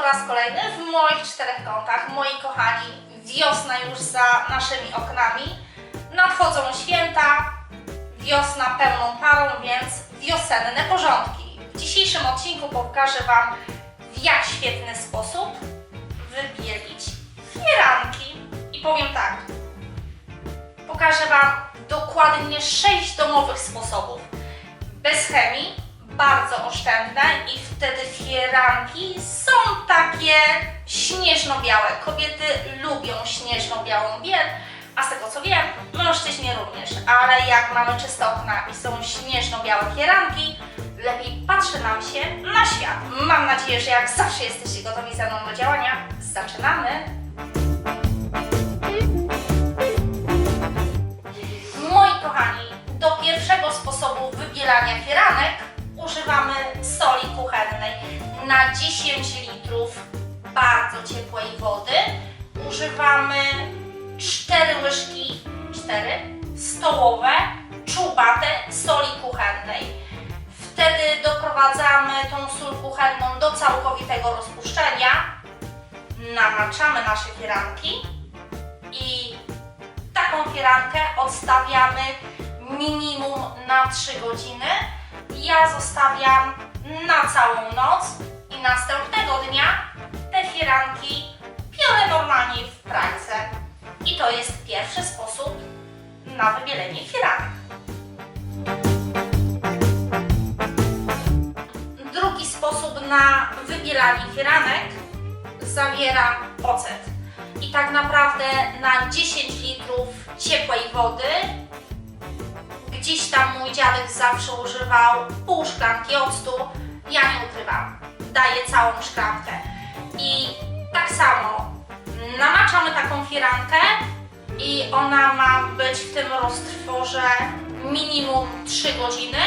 po raz kolejny w moich czterech kątach. Moi kochani, wiosna już za naszymi oknami. Nadchodzą święta, wiosna pełną parą, więc wiosenne porządki. W dzisiejszym odcinku pokażę Wam, w jak świetny sposób wybielić firanki. I powiem tak, pokażę Wam dokładnie 6 domowych sposobów. Bez chemii, bardzo oszczędne i wtedy fieranki są takie śnieżno-białe. Kobiety lubią śnieżno-białą biel, a z tego co wiem, mężczyźni również. Ale jak mamy czyste okna i są śnieżno-białe fieranki, lepiej patrzy nam się na świat. Mam nadzieję, że jak zawsze jesteście gotowi ze mną do działania. Zaczynamy! Moi kochani, do pierwszego sposobu wybielania fieranek używamy soli kuchennej. Na 10 litrów bardzo ciepłej wody używamy 4 łyżki, 4 stołowe czubate soli kuchennej. Wtedy doprowadzamy tą sól kuchenną do całkowitego rozpuszczenia, namaczamy nasze fieranki i taką fierankę odstawiamy minimum na 3 godziny. Ja zostawiam na całą noc i następnego dnia te fieranki piorę normalnie w pralce. I to jest pierwszy sposób na wybielenie fieranek. Drugi sposób na wybielanie fieranek zawiera ocet. I tak naprawdę na 10 litrów ciepłej wody, gdzieś tam mój dziadek zawsze używał pół szklanki octu, ja nie ukrywam, daję całą szklankę. I tak samo namaczamy taką firankę i ona ma być w tym roztworze minimum 3 godziny.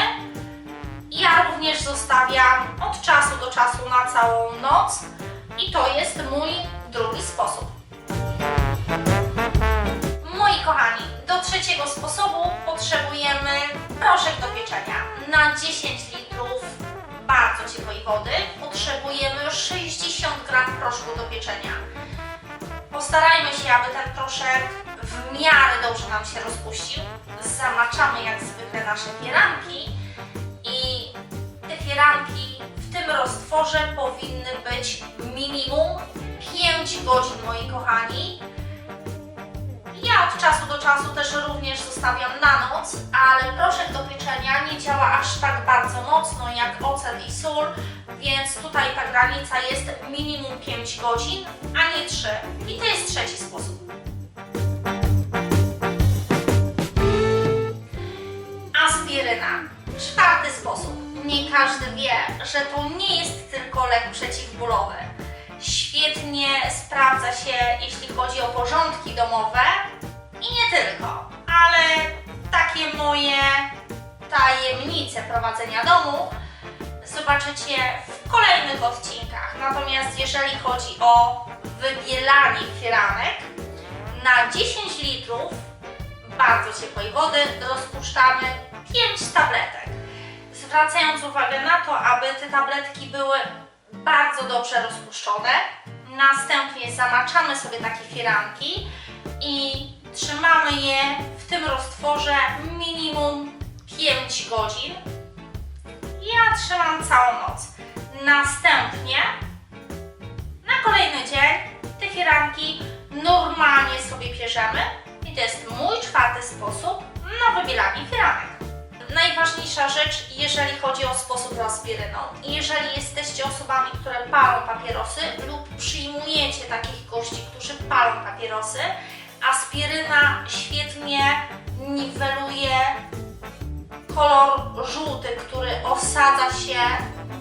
Ja również zostawiam od czasu do czasu na całą noc i to jest mój drugi sposób. Kochani, do trzeciego sposobu potrzebujemy proszek do pieczenia. Na 10 litrów bardzo ciepłej wody potrzebujemy 60 gram proszku do pieczenia. Postarajmy się, aby ten proszek w miarę dobrze nam się rozpuścił. Zamaczamy jak zwykle nasze fieranki i te fieranki w tym roztworze powinny być minimum 5 godzin, moi kochani. Ja od czasu do czasu też również zostawiam na noc, ale proszek do pieczenia nie działa aż tak bardzo mocno jak ocet i sól, więc tutaj ta granica jest minimum 5 godzin, a nie 3. I to jest trzeci sposób. Aspiryna. Czwarty sposób. Nie każdy wie, że to nie jest tylko lek przeciwbólowy. Świetnie sprawdza się, jeśli chodzi o porządki domowe i nie tylko, ale takie moje tajemnice prowadzenia domu zobaczycie w kolejnych odcinkach. Natomiast jeżeli chodzi o wybielanie fieranek, na 10 litrów bardzo ciepłej wody rozpuszczamy 5 tabletek. Zwracając uwagę na to, aby te tabletki były bardzo dobrze rozpuszczone. Następnie zamaczamy sobie takie firanki i trzymamy je w tym roztworze minimum 5 godzin. Ja trzymam całą noc. Następnie na kolejny dzień te firanki normalnie sobie pierzemy i to jest mój czwarty sposób na wybielanie firanek. Najważniejsza rzecz, jeżeli chodzi o sposób z aspiryną. Jeżeli jesteście osobami, które palą papierosy lub przyjmujecie takich gości, którzy palą papierosy, aspiryna świetnie niweluje kolor żółty, który osadza się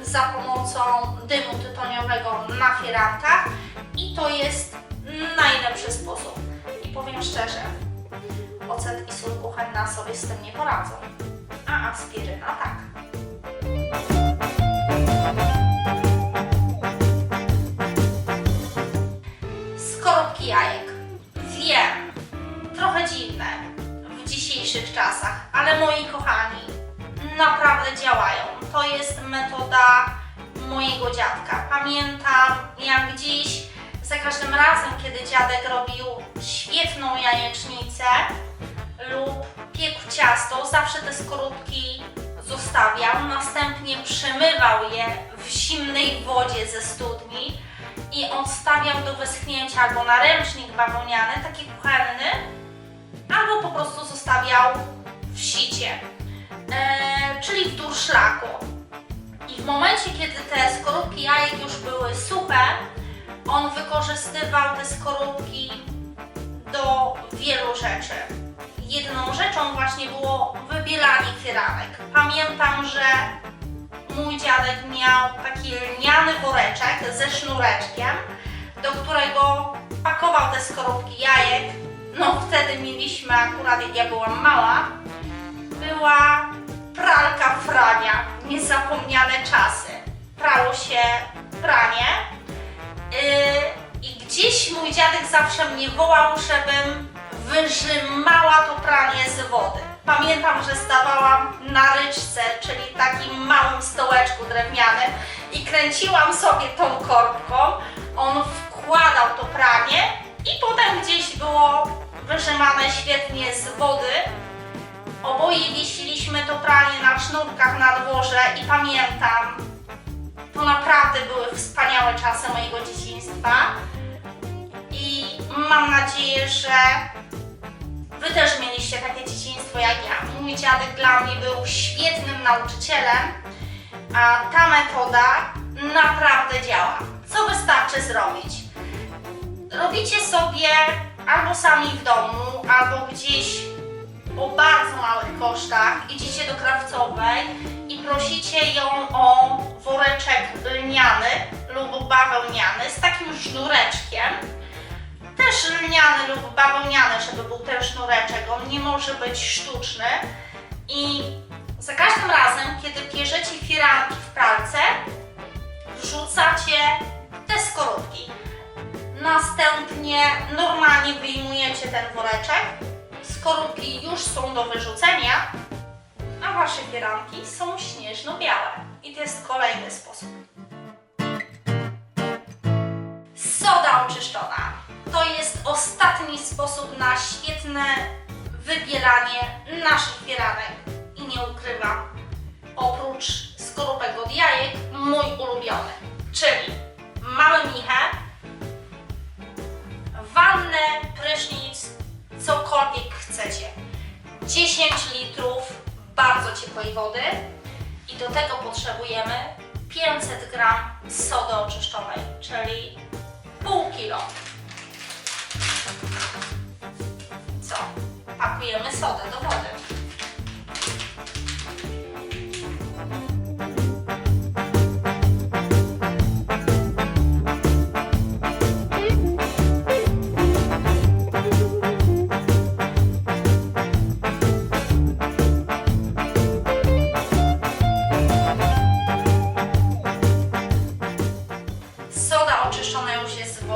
za pomocą dymu tytoniowego na fierankach i to jest najlepszy sposób. I powiem szczerze, ocet i sól kuchenna sobie z tym nie poradzą, a aspiryna tak. Naprawdę działają. To jest metoda mojego dziadka. Pamiętam jak dziś, za każdym razem, kiedy dziadek robił świetną jajecznicę lub piekł ciasto, zawsze te skorupki zostawiał, następnie przemywał je w zimnej wodzie ze studni i odstawiał do wyschnięcia albo na ręcznik bawełniany, taki kuchenny, albo po prostu zostawiał w sicie, e, czyli w durszlaku. I w momencie, kiedy te skorupki jajek już były suche, on wykorzystywał te skorupki do wielu rzeczy. Jedną rzeczą właśnie było wybielanie fieranek. Pamiętam, że mój dziadek miał taki lniany woreczek ze sznureczkiem, do którego pakował te skorupki jajek. No wtedy mieliśmy akurat, jak ja byłam mała, była pralka Frania. Niezapomniane czasy. Prało się pranie. Yy, I gdzieś mój dziadek zawsze mnie wołał, żebym wyrzymała to pranie z wody. Pamiętam, że stawałam na ryczce, czyli takim małym stołeczku drewnianym i kręciłam sobie tą korbką. On wkładał to pranie i potem gdzieś było wyrzymane świetnie z wody. Oboje wiesiliśmy to pranie na sznurkach na dworze i pamiętam, to naprawdę były wspaniałe czasy mojego dzieciństwa. I mam nadzieję, że Wy też mieliście takie dzieciństwo jak ja. Mój dziadek dla mnie był świetnym nauczycielem, a ta metoda naprawdę działa. Co wystarczy zrobić? Robicie sobie albo sami w domu, albo gdzieś o bardzo małych kosztach, idziecie do krawcowej i prosicie ją o woreczek lniany lub bawełniany z takim sznureczkiem. Też lniany lub bawełniany, żeby był ten sznureczek, on nie może być sztuczny. I za każdym razem, kiedy pierzecie firanki w pralce, wrzucacie te skorupki. Następnie normalnie wyjmujecie ten woreczek. Skorupki już są do wyrzucenia, a wasze firanki są śnieżno-białe. I to jest kolejny sposób. Soda oczyszczona. To jest ostatni sposób na świetne wybielanie naszych fieranek. I nie ukrywam, oprócz skorupek od jajek, mój ulubiony. Czyli mamy michę, chcecie. 10 litrów bardzo ciepłej wody i do tego potrzebujemy 500 gram sody oczyszczonej, czyli pół kilo. Co? Pakujemy sodę do wody.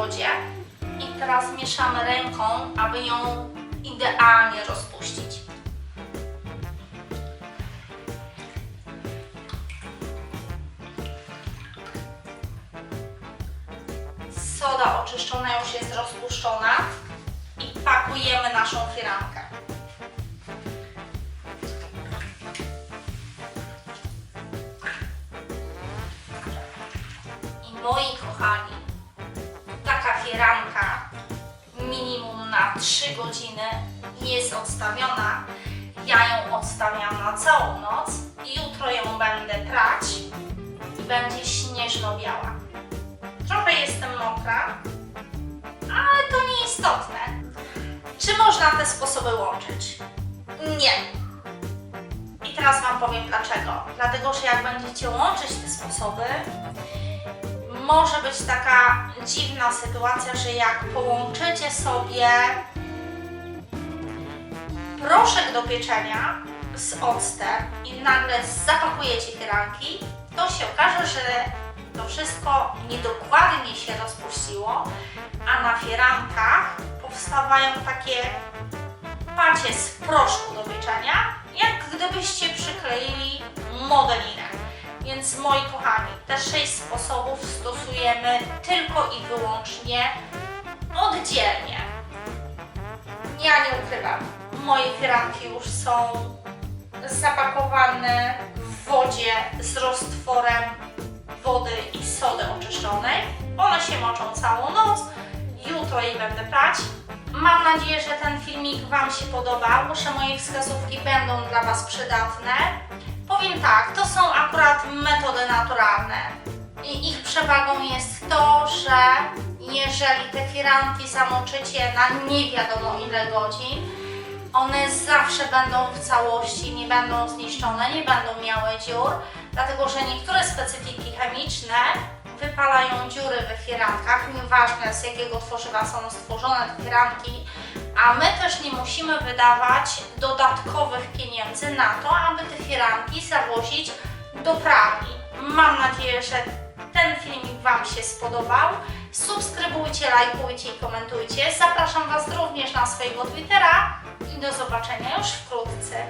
Wodzie i teraz mieszamy ręką, aby ją idealnie rozpuścić. Soda oczyszczona już jest rozpuszczona i pakujemy naszą firankę. I moi kochani, taka fieranka minimum na 3 godziny jest odstawiona. Ja ją odstawiam na całą noc i jutro ją będę prać i będzie śnieżno-biała. Trochę jestem mokra, ale to nieistotne. Czy można te sposoby łączyć? Nie. I teraz Wam powiem dlaczego. Dlatego, że jak będziecie łączyć te sposoby, może być taka dziwna sytuacja, że jak połączycie sobie proszek do pieczenia z octem i nagle zapakujecie firanki, to się okaże, że to wszystko niedokładnie się rozpuściło, a na firankach powstawają takie pacie z proszku do pieczenia, jak gdybyście przykleili modelinę. Więc moi kochani, te sześć sposobów stosujemy tylko i wyłącznie oddzielnie. Ja nie ukrywam, moje firanki już są zapakowane w wodzie z roztworem wody i sody oczyszczonej. One się moczą całą noc. Jutro je będę prać. Mam nadzieję, że ten filmik Wam się podobał, że moje wskazówki będą dla Was przydatne. Powiem tak, to są akurat metody naturalne. I ich przewagą jest to, że jeżeli te firanki zamoczycie na nie wiadomo ile godzin, one zawsze będą w całości, nie będą zniszczone, nie będą miały dziur, dlatego że niektóre specyfiki chemiczne wypalają dziury we firankach, nieważne z jakiego tworzywa są stworzone te firanki, a my też nie musimy wydawać dodatkowych pieniędzy na to, aby te firanki zawozić do pralni. Mam nadzieję, że ten filmik Wam się spodobał. Subskrybujcie, lajkujcie i komentujcie. Zapraszam Was również na swojego Twittera i do zobaczenia już wkrótce.